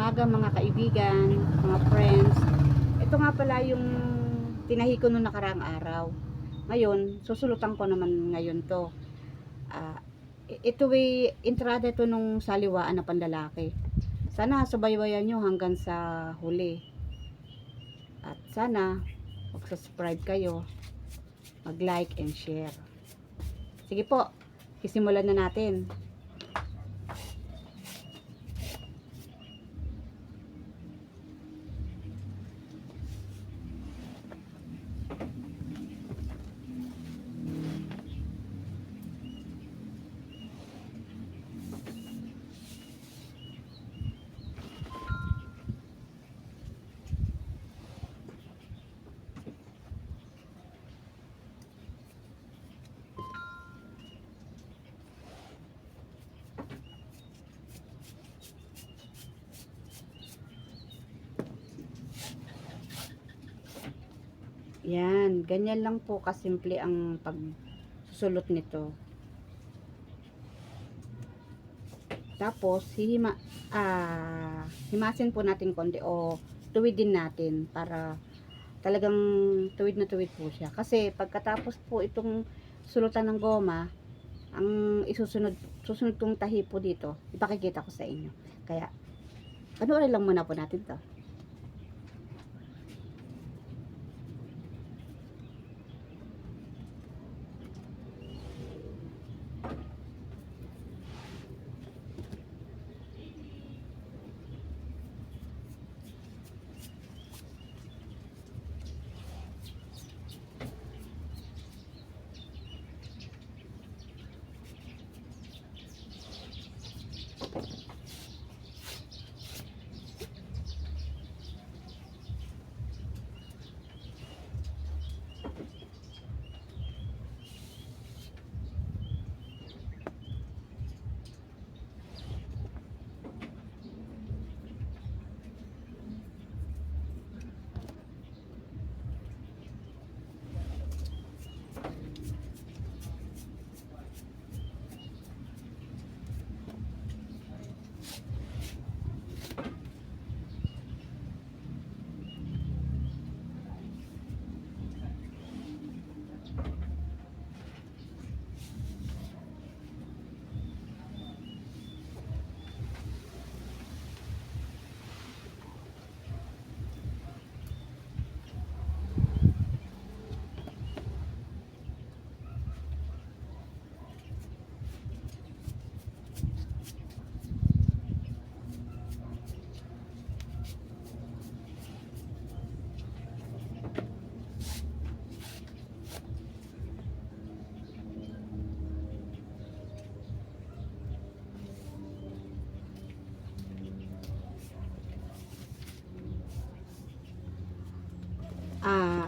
umaga mga kaibigan, mga friends. Ito nga pala yung tinahi ko noong nakaraang araw. Ngayon, susulutan ko naman ngayon to. I- ito ay entrada to nung saliwaan na panlalaki. Sana subaybayan nyo hanggang sa huli. At sana mag-subscribe kayo, mag-like and share. Sige po, sisimulan na natin. Yan, ganyan lang po kasimple ang pagsusulot nito. Tapos, hihima, ah, himasin po natin konti o tuwidin natin para talagang tuwid na tuwid po siya. Kasi pagkatapos po itong sulutan ng goma, ang isusunod, susunod kong tahi po dito, ipakikita ko sa inyo. Kaya, panoorin lang muna po natin to.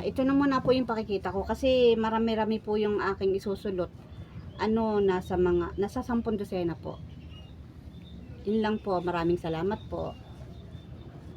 Ito na muna po yung pakikita ko kasi marami-rami po yung aking isusulot. Ano, nasa mga, nasa 10 dosena po. Yun lang po, maraming salamat po.